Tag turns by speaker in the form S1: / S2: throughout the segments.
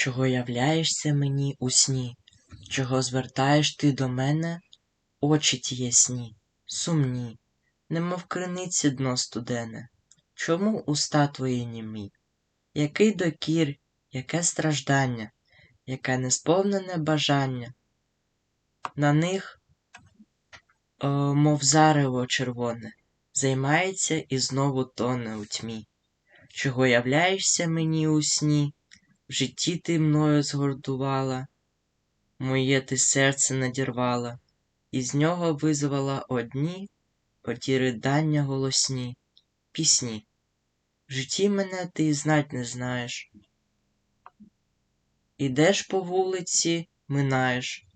S1: Чого являєшся мені у сні? Чого звертаєш ти до мене? Очі ті ясні, сумні, немов криниці дно студене. Чому уста твої німі? Який докір, яке страждання, яке несповнене бажання? На них, о, мов зарево червоне, займається і знову тоне у тьмі. Чого являєшся мені у сні? В житті ти мною згордувала, моє ти серце надірвала, і з нього визвала одні оті ридання голосні, пісні. В житті мене ти знать не знаєш. Ідеш по вулиці, минаєш,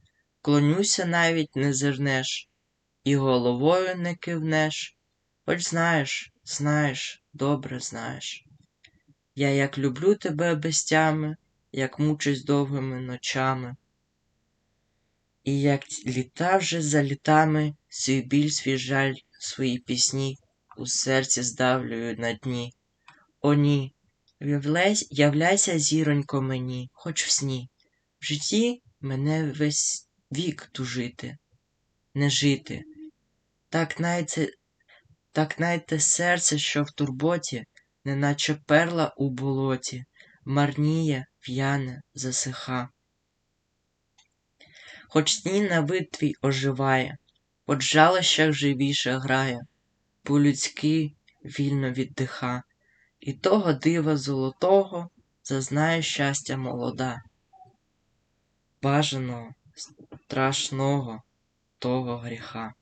S1: клонюся навіть не зирнеш, і головою не кивнеш, хоч знаєш, знаєш, добре знаєш. Я як люблю тебе без тями, як мучусь довгими ночами. І як літа вже за літами, свій біль, свій жаль, свої пісні у серці здавлюю на дні. О, ні, являйся, являйся, зіронько, мені, хоч в сні. В житті мене весь вік тужити, не жити. Так найте, так найте серце, що в турботі, неначе перла у болоті, марніє, в'яне, засиха. Хоч сні на вид твій оживає, хоч жалощах живіше грає, по-людськи вільно віддиха, і того дива золотого зазнає щастя молода. Бажаного, страшного того гріха.